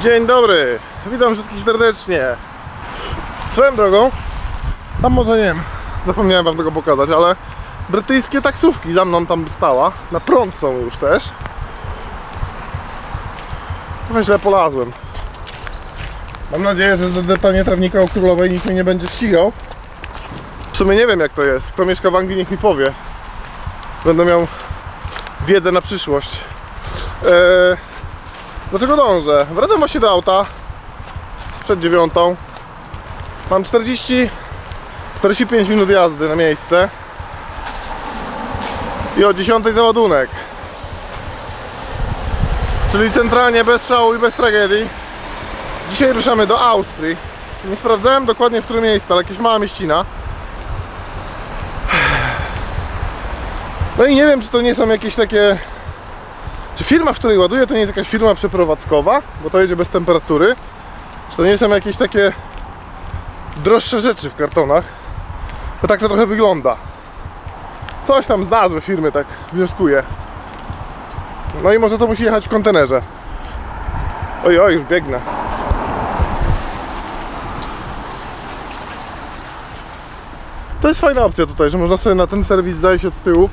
Dzień dobry, witam wszystkich serdecznie. Swoją drogą, tam może nie wiem, zapomniałem wam tego pokazać, ale brytyjskie taksówki za mną tam stała. Na prąd są już też. Trochę źle polazłem. Mam nadzieję, że za deptanie trawnika u królowej nikt mnie nie będzie ścigał. W sumie nie wiem jak to jest. Kto mieszka w Anglii, niech mi powie. Będę miał wiedzę na przyszłość. Eee, do czego dążę? Wracam właśnie do auta sprzed dziewiątą. Mam 40 45 minut jazdy na miejsce. I o 10 załadunek. Czyli centralnie bez szału i bez tragedii. Dzisiaj ruszamy do Austrii. Nie sprawdzałem dokładnie w którym miejscu, ale jakieś mała mieścina. No i nie wiem, czy to nie są jakieś takie czy firma, w której ładuję, to nie jest jakaś firma przeprowadzkowa, bo to jedzie bez temperatury? Czy to nie są jakieś takie droższe rzeczy w kartonach? Bo tak to trochę wygląda. Coś tam z nazwy firmy tak wnioskuję. No i może to musi jechać w kontenerze. Oj, oj, już biegnę. To jest fajna opcja tutaj, że można sobie na ten serwis zajść od tyłu.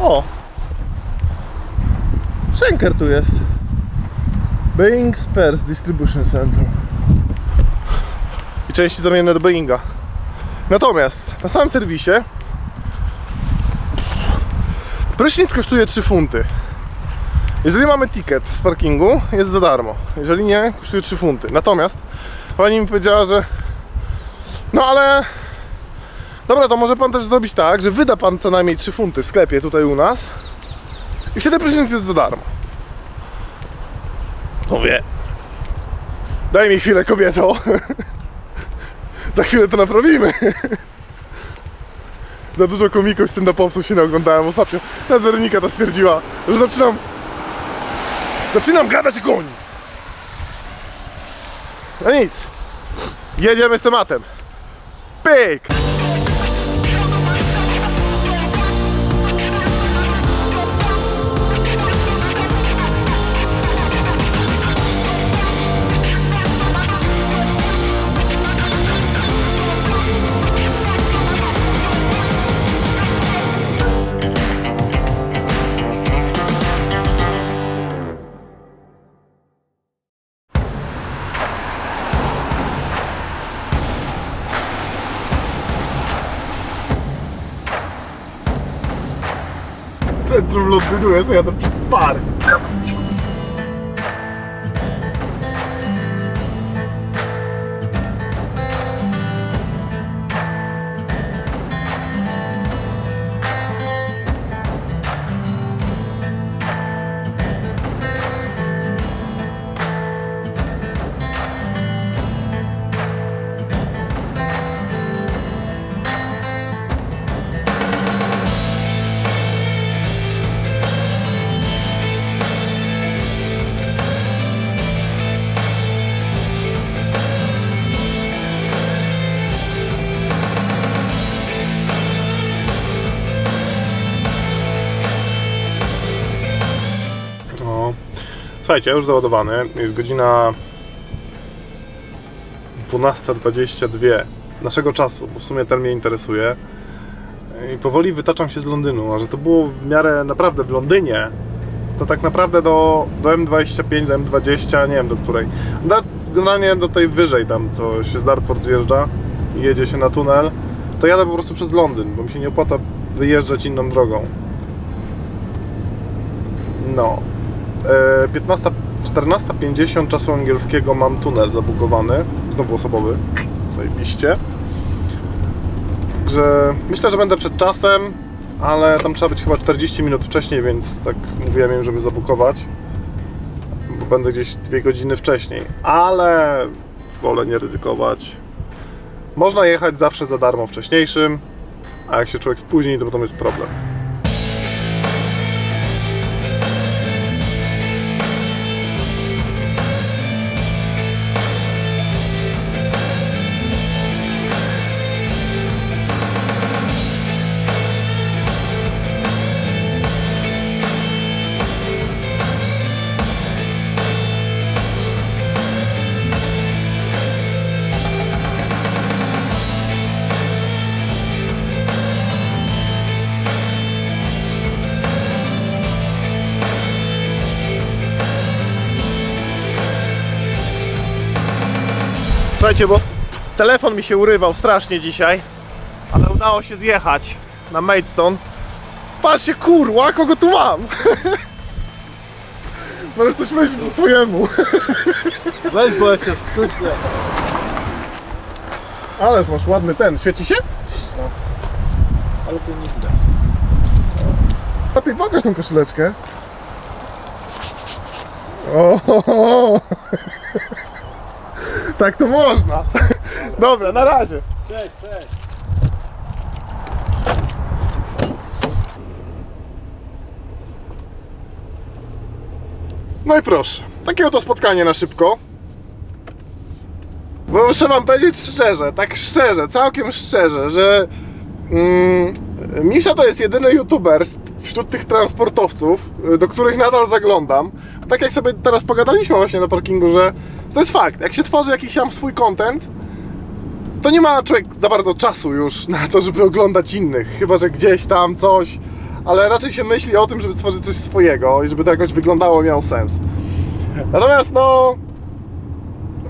O, Schenker tu jest. Boeing Spares Distribution Center. I części zamienne do Boeinga. Natomiast na samym serwisie prysznic kosztuje 3 funty. Jeżeli mamy ticket z parkingu, jest za darmo. Jeżeli nie, kosztuje 3 funty. Natomiast pani mi powiedziała, że no ale dobra, to może pan też zrobić tak, że wyda pan co najmniej 3 funty w sklepie tutaj u nas i wtedy prysznic jest za darmo. Mówię. Daj mi chwilę, kobieto. za chwilę to naprawimy. za dużo komików stand-upowców się naoglądałem ostatnio. Nawet Weronika to stwierdziła, że zaczynam... Zaczynam gadać jak oni. No nic. Jedziemy z tematem. Pyk! Centrum Londynu, ja sobie jadę przez park. Słuchajcie, już załadowany. Jest godzina 12.22 naszego czasu, bo w sumie ten mnie interesuje. I powoli wytaczam się z Londynu, a że to było w miarę naprawdę w Londynie, to tak naprawdę do, do M25, do M20, nie wiem do której. Do, generalnie do tej wyżej tam, co się z Dartford zjeżdża i jedzie się na tunel, to jadę po prostu przez Londyn, bo mi się nie opłaca wyjeżdżać inną drogą. No. E, 15, 14.50 czasu angielskiego mam tunel zabukowany, znowu osobowy, zajebiście. Także myślę, że będę przed czasem, ale tam trzeba być chyba 40 minut wcześniej, więc tak mówiłem im, żeby zabukować. Bo będę gdzieś 2 godziny wcześniej, ale wolę nie ryzykować. Można jechać zawsze za darmo wcześniejszym, a jak się człowiek spóźni, to potem jest problem. Słuchajcie, bo telefon mi się urywał strasznie dzisiaj, ale udało się zjechać na Maidstone. Patrzcie, kurwa, kogo tu mam? Możesz coś myśleć po swojemu. Weź, bo ja się wstydzę. Ależ masz ładny ten, świeci się? Ale to nie widać. A ty pokaż tą koszuleczkę. O, Tak to można. Dobra, na razie. Cześć, cześć. No i proszę, takie oto spotkanie na szybko. Bo muszę wam powiedzieć szczerze, tak szczerze, całkiem szczerze, że mm, Misza to jest jedyny youtuber z- wśród tych transportowców, y, do których nadal zaglądam. Tak jak sobie teraz pogadaliśmy właśnie na parkingu, że to jest fakt, jak się tworzy jakiś tam swój content, to nie ma człowiek za bardzo czasu już na to, żeby oglądać innych, chyba że gdzieś tam coś, ale raczej się myśli o tym, żeby stworzyć coś swojego i żeby to jakoś wyglądało, miało sens. Natomiast no,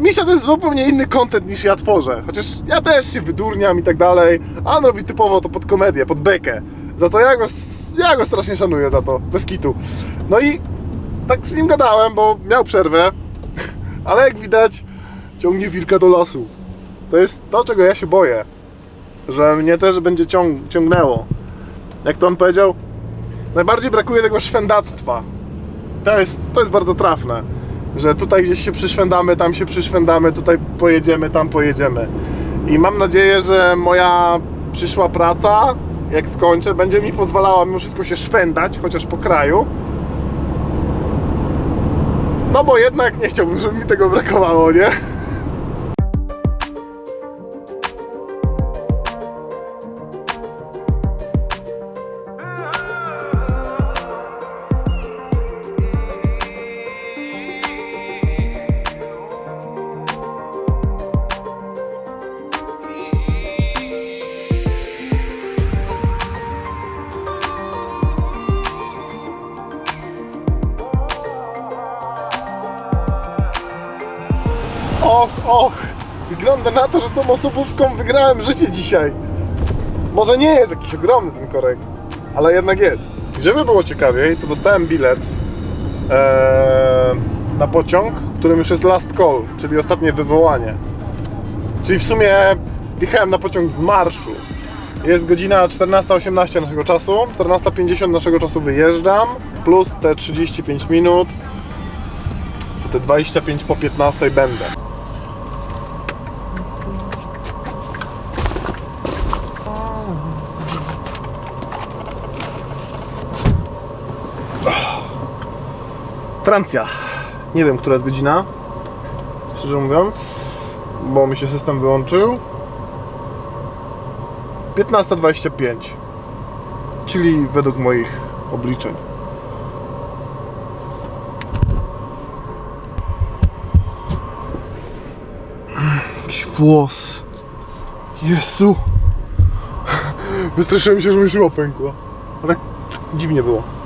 Misza to jest zupełnie inny content niż ja tworzę, chociaż ja też się wydurniam i tak dalej, a on robi typowo to pod komedię, pod bekę, za to ja go, ja go strasznie szanuję za to, bez kitu. No i tak z nim gadałem, bo miał przerwę, ale jak widać ciągnie wilka do lasu. To jest to, czego ja się boję. Że mnie też będzie ciąg ciągnęło. Jak to on powiedział, najbardziej brakuje tego szwendactwa. To jest, to jest bardzo trafne. Że tutaj gdzieś się przyszwendamy, tam się przyszwendamy, tutaj pojedziemy, tam pojedziemy. I mam nadzieję, że moja przyszła praca, jak skończę, będzie mi pozwalała mimo wszystko się szwendać, chociaż po kraju. No bo jednak nie chciałbym, żeby mi tego brakowało, nie? Na to, że tą osobówką wygrałem życie dzisiaj. Może nie jest jakiś ogromny ten korek, ale jednak jest. Żeby było ciekawiej, to dostałem bilet eee, na pociąg, którym już jest last call, czyli ostatnie wywołanie. Czyli w sumie wjechałem na pociąg z marszu. Jest godzina 14.18 naszego czasu, 14.50 naszego czasu wyjeżdżam, plus te 35 minut, to te 25 po 15 będę. Francja. Nie wiem, która jest godzina. Szczerze mówiąc, bo mi się system wyłączył. 15.25. Czyli według moich obliczeń. Jakiś włos. Jezu. Wystraszyłem się, że mi żyła pękła. A tak dziwnie było.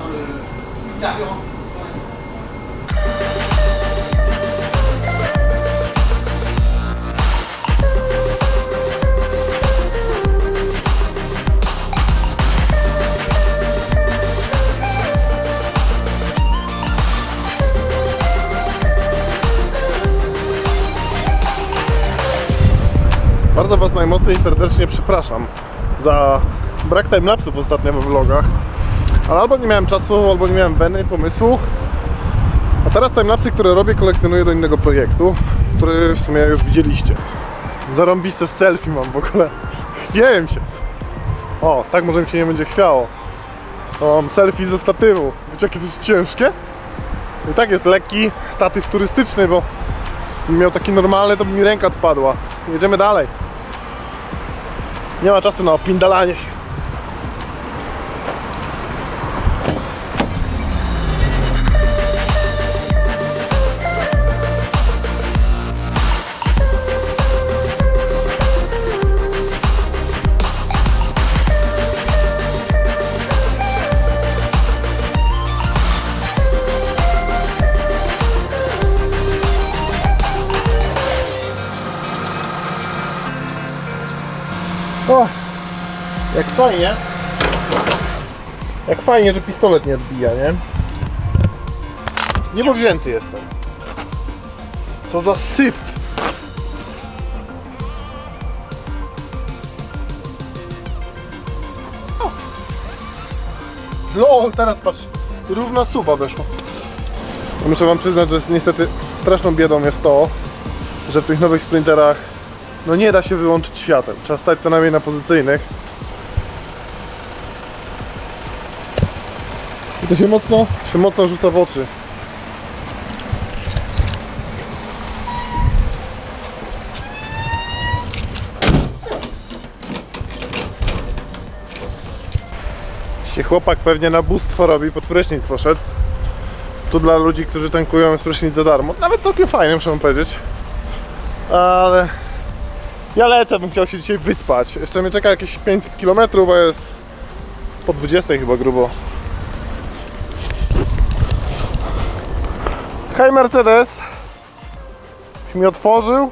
Bardzo Was najmocniej serdecznie przepraszam za brak timelapsów ostatnio we vlogach. Ale albo nie miałem czasu, albo nie miałem weny, pomysłu. A teraz timelapsy, które robię, kolekcjonuję do innego projektu, który w sumie już widzieliście. Zarąbiste selfie mam w ogóle. Chwieję się. O, tak może mi się nie będzie chwiało. Mam selfie ze statywu. Wiecie jakie to jest ciężkie? I tak jest lekki statyw turystyczny, bo miał taki normalny, to by mi ręka odpadła. Jedziemy dalej. Nie ma czasu na opindalanie się. Jak fajnie. Jak fajnie, że pistolet nie odbija, nie? Niepowzięty jestem. Co za syf! LOL, teraz patrz. Równa stuwa weszła. Muszę wam przyznać, że niestety straszną biedą jest to, że w tych nowych sprinterach no nie da się wyłączyć świateł. Trzeba stać co najmniej na pozycyjnych. I to się mocno, się mocno rzuca w oczy. Się chłopak pewnie na bóstwo robi, pod prysznic poszedł. Tu dla ludzi, którzy tankują jest prysznic za darmo. Nawet całkiem fajnie, muszę powiedzieć. Ale ja lecę, bym chciał się dzisiaj wyspać. Jeszcze mnie czeka jakieś 500 km, a jest po 20 chyba grubo. Hej Mercedes! Już mi otworzył.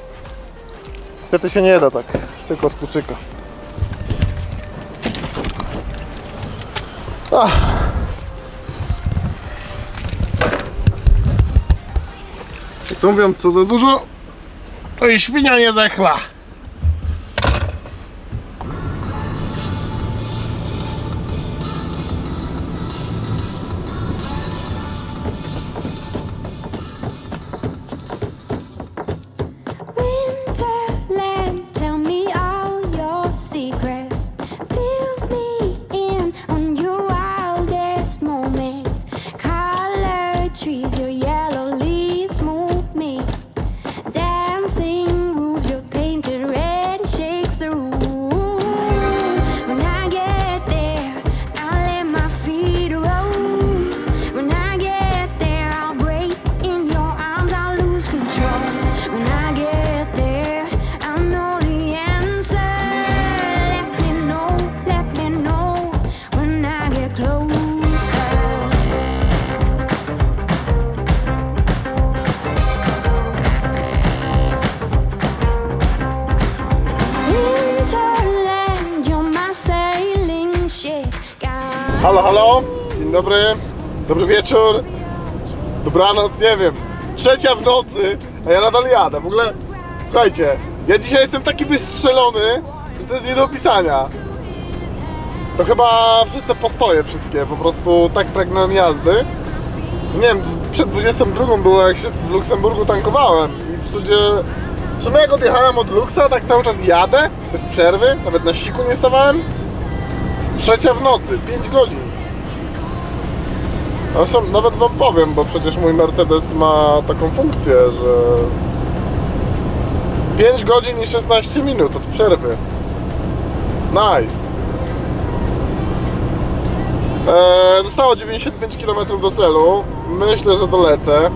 Niestety się nie da tak, tylko z kluczyka. Ach. Jak to mówią, co za dużo, to i świnia nie zechla. Halo, halo, dzień dobry, dobry wieczór, dobranoc, nie wiem, trzecia w nocy, a ja nadal jadę. W ogóle, słuchajcie, ja dzisiaj jestem taki wystrzelony, że to jest nie do opisania. To chyba wszyscy postoje wszystkie, po prostu tak pragnąłem jazdy. Nie wiem, przed 22 było jak się w Luksemburgu tankowałem i w sumie, w sumie jak odjechałem od Luksa, tak cały czas jadę, bez przerwy, nawet na siku nie stawałem. Trzecia w nocy, 5 godzin. Zresztą nawet wam powiem, bo przecież mój Mercedes ma taką funkcję, że 5 godzin i 16 minut od przerwy. Nice. Eee, zostało 95 km do celu. Myślę, że dolecę.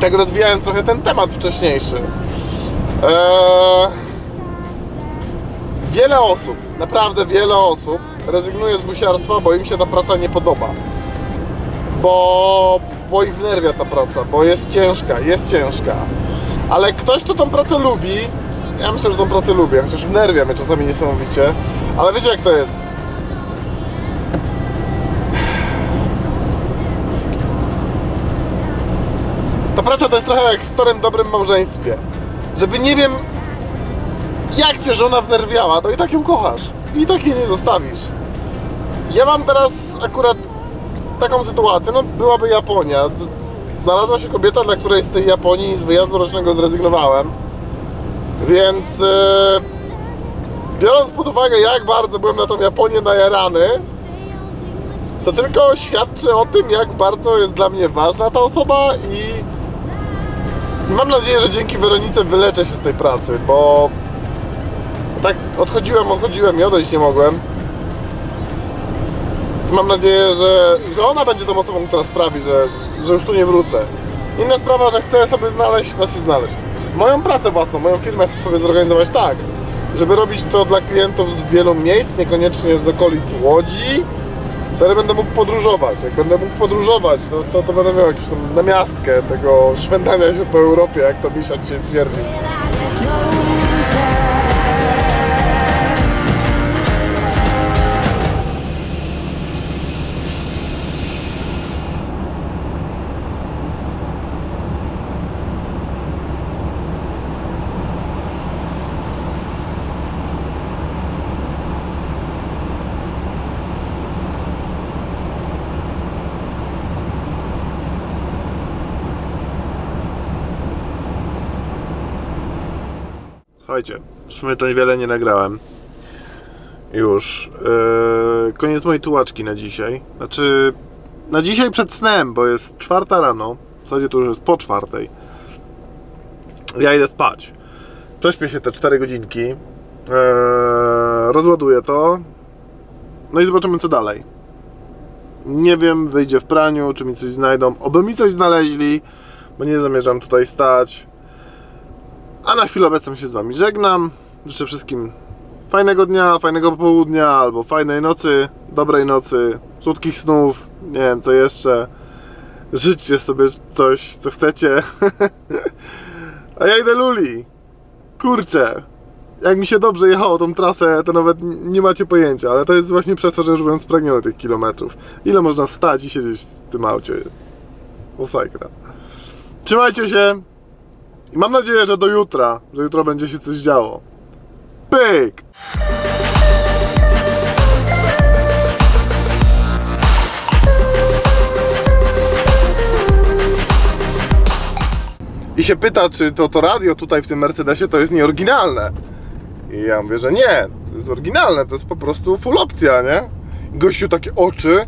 Tak rozwijając trochę ten temat wcześniejszy. Eee, Wiele osób, naprawdę wiele osób rezygnuje z busiarstwa, bo im się ta praca nie podoba. Bo, bo ich wnerwia ta praca, bo jest ciężka, jest ciężka. Ale ktoś, kto tą pracę lubi, ja myślę, że tą pracę lubię, chociaż wnerwia mnie czasami niesamowicie, ale wiecie jak to jest? Ta praca to jest trochę jak w starym, dobrym małżeństwie. Żeby nie wiem, jak cię żona wnerwiała, to i tak ją kochasz. I tak jej nie zostawisz. Ja mam teraz akurat taką sytuację, no byłaby Japonia. Znalazła się kobieta, dla której z tej Japonii z wyjazdu rocznego zrezygnowałem. Więc e, biorąc pod uwagę, jak bardzo byłem na tą Japonię najarany, to tylko świadczy o tym, jak bardzo jest dla mnie ważna ta osoba i mam nadzieję, że dzięki Weronice wyleczę się z tej pracy, bo tak odchodziłem, odchodziłem i odejść nie mogłem. Mam nadzieję, że, że ona będzie tą osobą, która sprawi, że, że już tu nie wrócę. Inna sprawa, że chcę sobie znaleźć, znaczy znaleźć, moją pracę własną, moją firmę chcę sobie zorganizować tak, żeby robić to dla klientów z wielu miejsc, niekoniecznie z okolic Łodzi. Wtedy będę mógł podróżować. Jak będę mógł podróżować, to, to, to będę miał jakąś tam namiastkę tego szwendania się po Europie, jak to Misza dzisiaj stwierdził. Słuchajcie, w sumie to niewiele nie nagrałem. Już. Yy, koniec mojej tułaczki na dzisiaj. Znaczy, na dzisiaj przed snem, bo jest czwarta rano. W zasadzie to już jest po czwartej. Ja idę spać. Prześpię się te 4 godzinki. Eee, rozładuję to. No i zobaczymy co dalej. Nie wiem, wyjdzie w praniu, czy mi coś znajdą. Oby mi coś znaleźli, bo nie zamierzam tutaj stać. A na chwilę obecną się z Wami żegnam. Życzę wszystkim fajnego dnia, fajnego popołudnia, albo fajnej nocy, dobrej nocy, słodkich snów, nie wiem co jeszcze. Życzcie sobie coś, co chcecie. A ja idę luli. Kurczę. Jak mi się dobrze jechało tą trasę, to nawet nie macie pojęcia, ale to jest właśnie przez to, że już byłem spragniony tych kilometrów. Ile można stać i siedzieć w tym aucie? Masakra. Trzymajcie się i mam nadzieję, że do jutra, że jutro będzie się coś działo. Pyk! I się pyta, czy to, to radio tutaj w tym Mercedesie to jest nieoryginalne. I ja mówię, że nie, to jest oryginalne, to jest po prostu full opcja, nie? Gościu takie oczy,